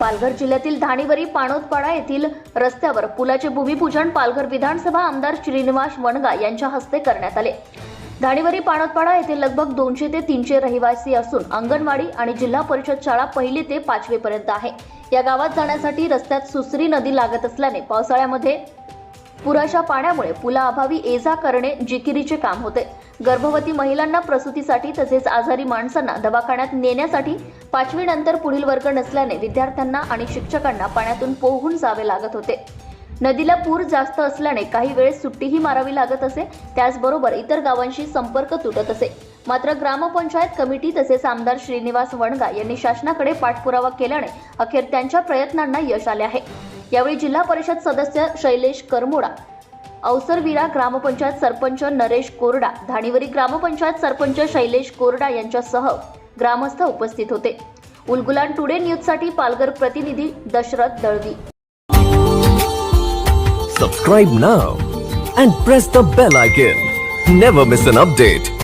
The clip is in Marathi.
पालघर जिल्ह्यातील धाणीवरी पाणोतपाडा येथील रस्त्यावर पुलाचे भूमिपूजन पालघर विधानसभा आमदार श्रीनिवास वणगा यांच्या हस्ते करण्यात आले. धाणीवरी पाणोतपाडा येथे लगभग दोनशे ते तीनशे रहिवासी असून अंगणवाडी आणि जिल्हा परिषद शाळा पहिली ते पाचवी पर्यंत आहे. या गावात जाण्यासाठी रस्त्यात सुसरी नदी लागत असल्याने पावसाळ्यामध्ये पुराच्या पाण्यामुळे पुलाअभावी ये जा करणे जिकिरीचे काम होते. गर्भवती महिलांना प्रसूतीसाठी तसेच आजारी माणसांना दवाखान्यात नेण्यासाठी पाचवी नंतर पुढील वर्ग नसल्याने विद्यार्थ्यांना आणि शिक्षकांना पाण्यातून पोहून जावे लागत होते. नदीला पूर जास्त असल्याने काही वेळेस सुट्टीही मारावी लागत असे त्याचबरोबर इतर गावांशी संपर्क तुटत असे. मात्र ग्रामपंचायत कमिटी तसेच आमदार श्रीनिवास वणगा यांनी शासनाकडे पाठपुरावा केल्याने अखेर त्यांच्या प्रयत्नांना यश आले आहे. यावेळी जिल्हा परिषद सदस्य शैलेश करमोडा अवसरविरा ग्रामपंचायत सरपंच नरेश कोरडा धाणीवरी ग्रामपंचायत सरपंच शैलेश कोरडा यांच्यासह ग्रामस्थ उपस्थित होते. उलगुलान टुडे न्यूजसाठी पालघर प्रतिनिधी Dashrath Dalvi. Subscribe now and press the bell icon never miss an update